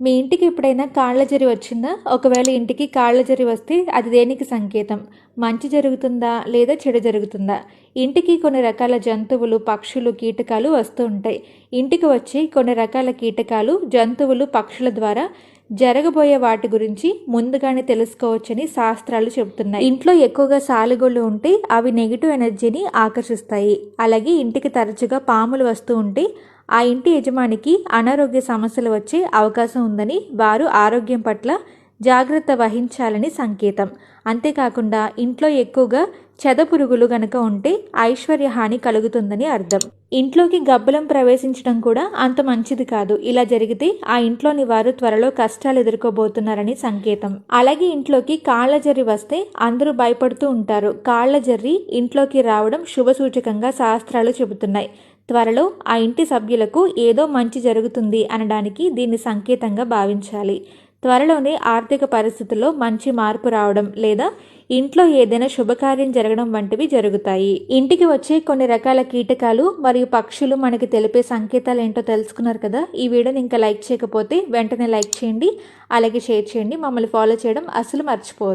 మీ ఇంటికి ఎప్పుడైనా కాళ్ళ జరి వచ్చిందా? ఒకవేళ ఇంటికి కాళ్ళ జరి వస్తే అది దేనికి సంకేతం? మంచి జరుగుతుందా లేదా చెడు జరుగుతుందా? ఇంటికి కొన్ని రకాల జంతువులు పక్షులు కీటకాలు వస్తూ ఉంటాయి. ఇంటికి వచ్చి కొన్ని రకాల కీటకాలు జంతువులు పక్షుల ద్వారా జరగబోయే వాటి గురించి ముందుగానే తెలుసుకోవచ్చని శాస్త్రాలు చెబుతున్నాయి. ఇంట్లో ఎక్కువగా సాలుగోళ్ళు ఉంటే అవి నెగిటివ్ ఎనర్జీని ఆకర్షిస్తాయి. అలాగే ఇంటికి తరచుగా పాములు వస్తూ ఉంటే ఆ ఇంటి యజమానికి అనారోగ్య సమస్యలు వచ్చే అవకాశం ఉందని వారు ఆరోగ్యం పట్ల జాగ్రత్త వహించాలని సంకేతం. అంతేకాకుండా ఇంట్లో ఎక్కువగా చెదపురుగులు గనక ఉంటే ఐశ్వర్య హాని కలుగుతుందని అర్థం. ఇంట్లోకి గబ్బలం ప్రవేశించడం కూడా అంత మంచిది కాదు. ఇలా జరిగితే ఆ ఇంట్లోని వారు త్వరలో కష్టాలు ఎదుర్కోబోతున్నారని సంకేతం. అలాగే ఇంట్లోకి కాళ్ళ జర్రి వస్తే అందరూ భయపడుతూ ఉంటారు. కాళ్ళ జర్రి ఇంట్లోకి రావడం శుభ సూచకంగా శాస్త్రాలు చెబుతున్నాయి. త్వరలో ఆ ఇంటి సభ్యులకు ఏదో మంచి జరుగుతుంది అనడానికి దీన్ని సంకేతంగా భావించాలి. త్వరలోనే ఆర్థిక పరిస్థితుల్లో మంచి మార్పు రావడం లేదా ఇంట్లో ఏదైనా శుభకార్యం జరగడం వంటివి జరుగుతాయి. ఇంటికి వచ్చే కొన్ని రకాల కీటకాలు మరియు పక్షులు మనకి తెలిపే సంకేతాలు ఏంటో తెలుసుకున్నారు కదా? ఈ వీడియోని ఇంకా లైక్ చేయకపోతే వెంటనే లైక్ చేయండి. అలాగే షేర్ చేయండి. మమ్మల్ని ఫాలో చేయడం అసలు మర్చిపోవద్దు.